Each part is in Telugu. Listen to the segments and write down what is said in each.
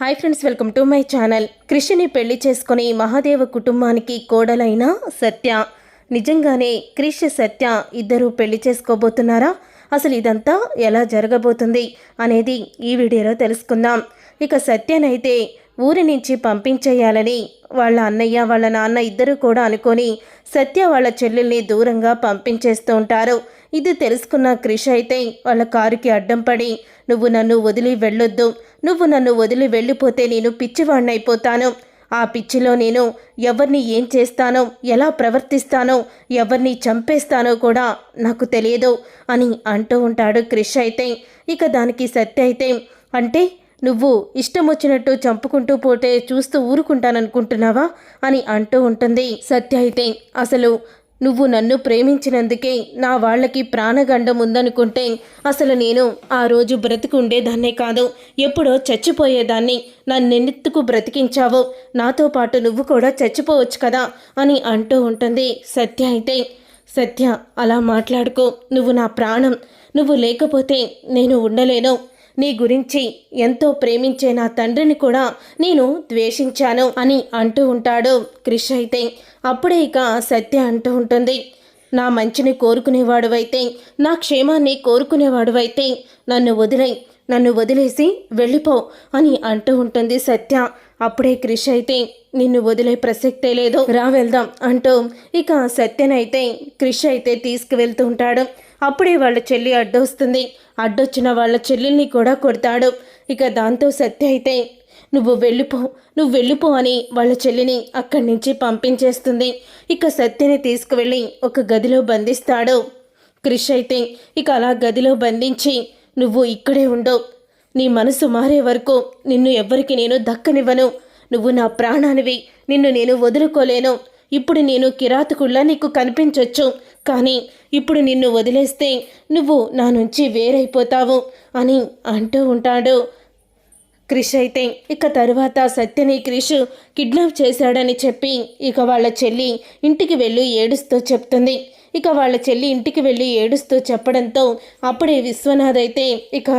Hi friends welcome to my channel. కృషిని పెళ్ళి చేసుకుని మహాదేవ కుటుంబానికి కోడలైన సత్య. నిజంగానే క్రిష్ సత్య ఇద్దరు పెళ్ళి చేసుకోబోతున్నారా? అసలు ఇదంతా ఎలా జరగబోతుంది అనేది ఈ వీడియోలో తెలుసుకుందాం. ఇక సత్యనైతే ఊరి నుంచి పంపించేయాలని వాళ్ళ అన్నయ్య వాళ్ళ నాన్న ఇద్దరు కూడా అనుకొని సత్య వాళ్ళ చెల్లెల్ని దూరంగా పంపించేస్తూ ఉంటారు. ఇది తెలుసుకున్న క్రిష్ అయితే వాళ్ళ కారుకి అడ్డం పడి నువ్వు నన్ను వదిలి వెళ్ళొద్దు. నువ్వు నన్ను వదిలి వెళ్ళిపోతే నేను పిచ్చివాణ్ణైపోతాను. ఆ పిచ్చిలో నేను ఎవరిని ఏం చేస్తానో ఎలా ప్రవర్తిస్తానో ఎవరిని చంపేస్తానో కూడా నాకు తెలియదు అని అంటూ ఉంటాడు క్రిష్ అయితే. ఇక దానికి సత్య అయితే అంటే నువ్వు ఇష్టం వచ్చినట్టు చంపుకుంటూ పోతే చూస్తూ ఊరుకుంటాననుకుంటున్నావా? అని అంటూ ఉంటుంది సత్య అయితే. అసలు నువ్వు నన్ను ప్రేమించినందుకే నా వాళ్ళకి ప్రాణగండం ఉందనుకుంటే అసలు నేను ఆ రోజు బ్రతికుండేదాన్నే కాదు. ఎప్పుడో చచ్చిపోయేదాన్ని. నన్నెన్నెత్తుకు బ్రతికించావు? నాతో పాటు నువ్వు కూడా చచ్చిపోవచ్చు కదా అని అంటూ ఉంటుంది సత్య అయితే. సత్య అలా మాట్లాడుకో. నువ్వు నా ప్రాణం. నువ్వు లేకపోతే నేను ఉండలేను. నీ గురించి ఎంతో ప్రేమించే నా తండ్రిని కూడా నేను ద్వేషించాను అని అంటూ ఉంటాడు క్రిష్ అయితే. అప్పుడే ఇక సత్య అంటూ ఉంటుంది నా మంచిని కోరుకునేవాడువైతే నా క్షేమాన్ని కోరుకునేవాడువైతే నన్ను వదిలే నన్ను వదిలేసి వెళ్ళిపో అని అంటూ ఉంటుంది సత్య. అప్పుడే క్రిష్ అయితే నిన్ను వదిలే ప్రసక్తే లేదు రా వెళ్దాం అంటూ ఇక సత్యనైతే క్రిష్ అయితే తీసుకువెళ్తూ ఉంటాడు. అప్పుడే వాళ్ళ చెల్లి అడ్డొస్తుంది. అడ్డొచ్చిన వాళ్ళ చెల్లెల్ని కూడా కొడతాడు. ఇక దాంతో సత్య అయితే నువ్వు వెళ్ళిపో నువ్వు వెళ్ళిపో అని వాళ్ళ చెల్లిని అక్కడి నుంచి పంపించేస్తుంది. ఇక సత్యని తీసుకువెళ్ళి ఒక గదిలో బంధిస్తాడు. క్రిష్ అయితే ఇక అలా గదిలో బంధించి నువ్వు ఇక్కడే ఉండు. నీ మనసు మారే వరకు నిన్ను ఎవ్వరికి నేను దక్కనివ్వను. నువ్వు నా ప్రాణానివి. నిన్ను నేను వదులుకోలేను. ఇప్పుడు నేను కిరాతకుళ్ళ నీకు కనిపించొచ్చు. కానీ ఇప్పుడు నిన్ను వదిలేస్తే నువ్వు నా నుంచి వేరైపోతావు అని అంటూ ఉంటాడు. క్రిష్ అయితే ఇక తరువాత సత్యని క్రిష్ కిడ్నాప్ చేశాడని చెప్పి ఇక వాళ్ళ చెల్లి ఇంటికి వెళ్ళి ఏడుస్తూ చెప్తుంది. ఇక వాళ్ళ చెల్లి ఇంటికి వెళ్ళి ఏడుస్తూ చెప్పడంతో అప్పుడే విశ్వనాథ్ అయితే ఇక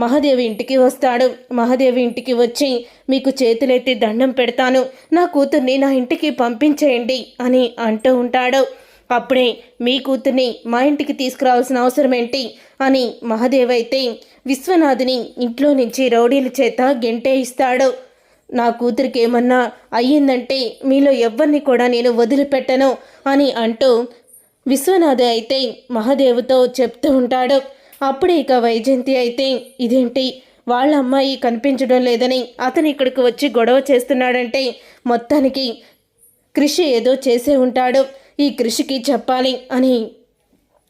మహాదేవి ఇంటికి వస్తాడు. మహాదేవి ఇంటికి వచ్చి మీకు చేతులెత్తి దండం పెడతాను. నా కూతుర్ని నా ఇంటికి పంపించేయండి అని అంటూ ఉంటాడు. అప్పుడే మీ కూతుర్ని మా ఇంటికి తీసుకురావాల్సిన అవసరం ఏంటి? అని మహాదేవ్ అయితే విశ్వనాథుని ఇంట్లో నుంచి రౌడీల చేత గెంటే ఇస్తాడు. నా కూతురికి ఏమన్నా అయ్యిందంటే మీలో ఎవరిని కూడా నేను వదిలిపెట్టను అని అంటూ విశ్వనాథ అయితే మహాదేవుతో చెప్తూ ఉంటాడు. అప్పుడే ఇక వైజయంతి అయితే ఇదేంటి? వాళ్ళ అమ్మాయి కనిపించడం లేదని అతను ఇక్కడికి వచ్చి గొడవ చేస్తున్నాడంటే మొత్తానికి కృషి ఏదో చేసే ఉంటాడు. ఈ కృషికి చెప్పాలి అని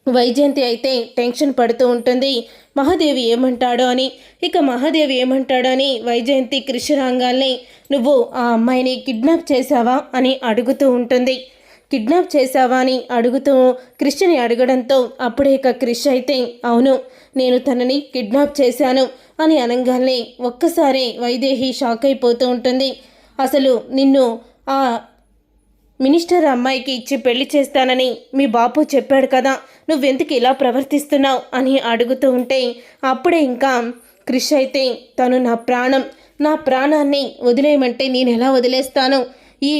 వైజయంతి అయితే టెన్షన్ పడుతూ ఉంటుంది. మహాదేవి ఏమంటాడో అని. ఇక మహాదేవి ఏమంటాడో అని వైజయంతి కృషి రంగాల్ని నువ్వు ఆ అమ్మాయిని కిడ్నాప్ చేశావా? అని అడుగుతూ ఉంటుంది. కిడ్నాప్ చేశావా అని అడుగుతూ క్రిష్ని అడగడంతో అప్పుడే ఇక క్రిష్ అయితే అవును నేను తనని కిడ్నాప్ చేశాను అని అనగానే ఒక్కసారి వైదేహి షాక్ అయిపోతూ ఉంటుంది. అసలు నిన్ను ఆ మినిస్టర్ అమ్మాయికి ఇచ్చి పెళ్ళి చేస్తానని మీ బాపు చెప్పాడు కదా నువ్వెందుకు ఇలా ప్రవర్తిస్తున్నావు అని అడుగుతూ ఉంటే అప్పుడే ఇంకా క్రిష్ అయితే తను నా ప్రాణం నా ప్రాణాన్ని వదిలేయమంటే నేను ఎలా వదిలేస్తాను? ఈ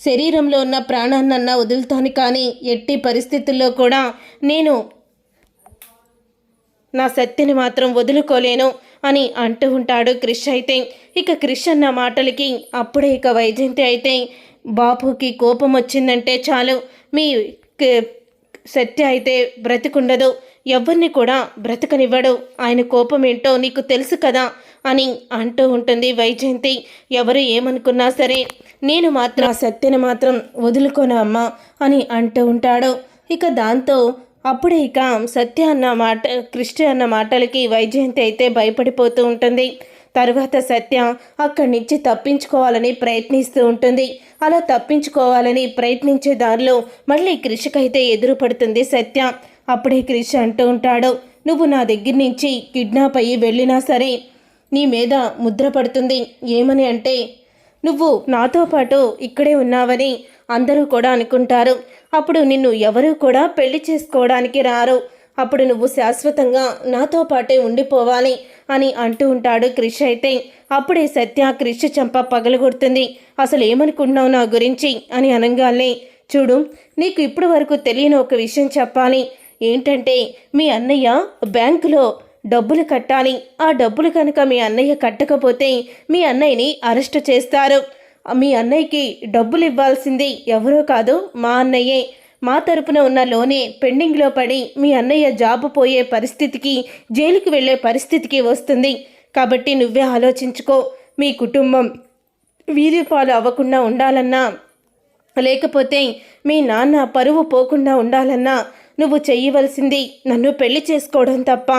శరీరంలో ఉన్న ప్రాణాన్నన్నా వదులుతాను కానీ ఎట్టి పరిస్థితుల్లో కూడా నేను నా శక్తిని మాత్రం వదులుకోలేను అని అంటూ ఉంటాడు క్రిష్ అయితే. ఇక క్రిష్ అన్న మాటలకి అప్పుడే ఇక వైజయంతి అయితే బాపుకి కోపం వచ్చిందంటే చాలు. మీ సత్య అయితే బ్రతికుండదు. ఎవరిని కూడా బ్రతకనివ్వడు. ఆయన కోపం ఏంటో నీకు తెలుసు కదా అని అంటూ ఉంటుంది వైజయంతి. ఎవరు ఏమనుకున్నా సరే నేను మాత్రం ఆ సత్యని మాత్రం వదులుకోను అమ్మా అని అంటూ ఉంటాడు. ఇక దాంతో అప్పుడే ఇక సత్య అన్న మాట కృష్ణ అన్న మాటలకి వైజయంతి అయితే భయపడిపోతూ ఉంటుంది. తరువాత సత్య అక్కడి నుంచి తప్పించుకోవాలని ప్రయత్నిస్తూ ఉంటుంది. అలా తప్పించుకోవాలని ప్రయత్నించే దారిలో మళ్ళీ కృషికైతే ఎదురు పడుతుంది సత్య. అప్పుడే క్రిష్ అంటూ ఉంటాడు. నువ్వు నా దగ్గర నుంచి కిడ్నాప్ అయ్యి వెళ్ళినా సరే నీ మీద ముద్ర పడుతుంది. ఏమని అంటే నువ్వు నాతో పాటు ఇక్కడే ఉన్నావని అందరూ కూడా అనుకుంటారు. అప్పుడు నిన్ను ఎవరూ కూడా పెళ్ళి చేసుకోవడానికి రారు. అప్పుడు నువ్వు శాశ్వతంగా నాతో పాటే ఉండిపోవాలి అని అంటూ ఉంటాడు క్రిష్ అయితే. అప్పుడే సత్య క్రిష్ చంప పగలగొడుతుంది. అసలు ఏమనుకుంటున్నావు నా గురించి? అని అనగానే. చూడు నీకు ఇప్పటి వరకు తెలియని ఒక విషయం చెప్పాలి. ఏంటంటే మీ అన్నయ్య బ్యాంకులో డబ్బులు కట్టాలి. ఆ డబ్బులు కనుక మీ అన్నయ్య కట్టకపోతే మీ అన్నయ్యని అరెస్ట్ చేస్తారు. మీ అన్నయ్యకి డబ్బులు ఇవ్వాల్సింది ఎవరో కాదు మా అన్నయ్యే. మా తరపున ఉన్న లోనే పెండింగ్లో పడి మీ అన్నయ్య జాబ్ పోయే పరిస్థితికి జైలుకి వెళ్ళే పరిస్థితికి వస్తుంది. కాబట్టి నువ్వే ఆలోచించుకో. మీ కుటుంబం వీధి పాలు అవ్వకుండా ఉండాలన్నా లేకపోతే మీ నాన్న పరువు పోకుండా ఉండాలన్నా నువ్వు చెయ్యవలసింది నన్ను పెళ్ళి చేసుకోవడం తప్ప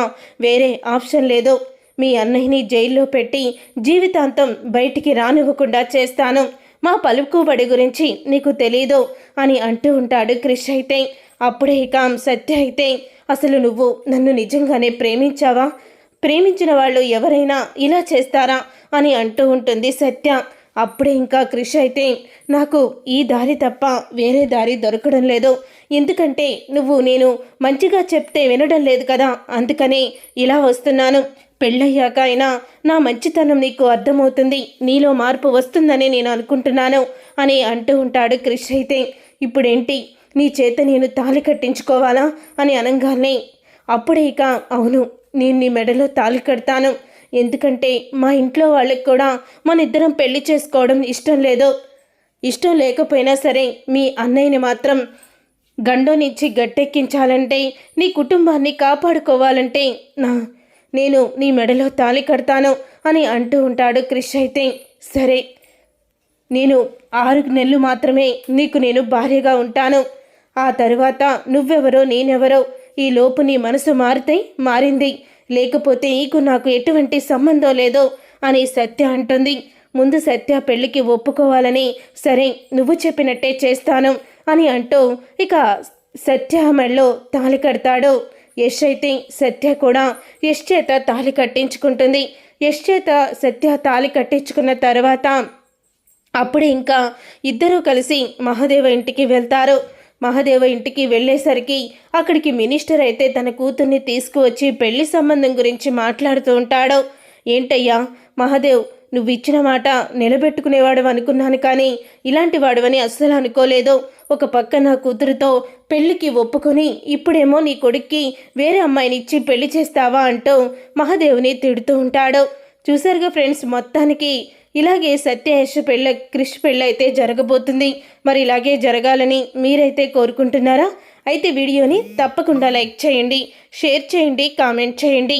వేరే ఆప్షన్ లేదు. మీ అన్నయ్యని జైల్లో పెట్టి జీవితాంతం బయటికి రానివ్వకుండా చేస్తాను. మా పలుకుబడి గురించి నీకు తెలీదు అని అంటూ ఉంటాడు క్రిష్ అయితే. అప్పుడే ఇక సత్య అయితే అసలు నువ్వు నన్ను నిజంగానే ప్రేమించావా? ప్రేమించిన వాళ్ళు ఎవరైనా ఇలా చేస్తారా? అని అంటూ ఉంటుంది సత్య. అప్పుడే ఇంకా క్రిష్ అయితే నాకు ఈ దారి తప్ప వేరే దారి దొరకడం లేదు. ఎందుకంటే నువ్వు నేను మంచిగా చెప్తే వినడం లేదు కదా అందుకనే ఇలా వస్తున్నాను. పెళ్ళయ్యాక అయినా నా మంచితనం నీకు అర్థమవుతుంది నీలో మార్పు వస్తుందని నేను అనుకుంటున్నాను అని అంటూ ఉంటాడు క్రిష్ అయితే. ఇప్పుడేంటి? నీ చేత నేను తాళి కట్టించుకోవాలా అని అనగానే. అప్పుడే ఇక అవును నేను నీ మెడలో తాళి కడతాను. ఎందుకంటే మా ఇంట్లో వాళ్ళకి కూడా మన ఇద్దరం పెళ్ళి చేసుకోవడం ఇష్టం లేదు. ఇష్టం లేకపోయినా సరే మీ అన్నయ్యని మాత్రం గండోనిచ్చి గట్టెక్కించాలంటే నీ కుటుంబాన్ని కాపాడుకోవాలంటే నా నేను నీ మెడలో తాళి కడతాను అని అంటూ ఉంటాడు క్రిష్ అయితే. సరే నేను ఆరు నెలలు మాత్రమే నీకు నేను భార్యగా ఉంటాను. ఆ తరువాత నువ్వెవరో నేనెవరో ఈ లోపు నీ మనసు మారితే మారింది. లేకపోతే నీకు నాకు ఎటువంటి సంబంధం లేదో అని సత్య అంటుంది. ముందు సత్య పెళ్ళికి ఒప్పుకోవాలని సరే నువ్వు చెప్పినట్టే చేస్తాను. అని అంటూ ఇక సత్య మెళ్ళో తాళి కడతాడు. యష్ అయితే సత్య కూడా యష్ చేత తాళి కట్టించుకుంటుంది. యష్ చేత సత్య తాళి కట్టించుకున్న తర్వాత అప్పుడు ఇంకా ఇద్దరూ కలిసి మహాదేవ ఇంటికి వెళ్తారు. మహాదేవ ఇంటికి వెళ్ళేసరికి అక్కడికి మినిస్టర్ అయితే తన కూతుర్ని తీసుకువచ్చి పెళ్ళి సంబంధం గురించి మాట్లాడుతూ ఉంటాడు. ఏంటయ్యా మహాదేవ్ నువ్వు ఇచ్చిన మాట నిలబెట్టుకునేవాడు అనుకున్నాను కానీ ఇలాంటి వాడవని అస్సలు అనుకోలేదు. ఒక పక్క నా కూతురుతో పెళ్ళికి ఒప్పుకొని ఇప్పుడేమో నీ కొడుక్కి వేరే అమ్మాయిని ఇచ్చి పెళ్ళి చేస్తావా అంటూ మహాదేవుని తిడుతూ ఉంటాడు. చూసారుగా ఫ్రెండ్స్ మొత్తానికి ఇలాగే సత్యహేష పెళ్ళ క్రిష్ పెళ్ళైతే జరగబోతుంది. మరి ఇలాగే జరగాలని మీరైతే కోరుకుంటున్నారా? అయితే వీడియోని తప్పకుండా లైక్ చేయండి షేర్ చేయండి కామెంట్ చేయండి.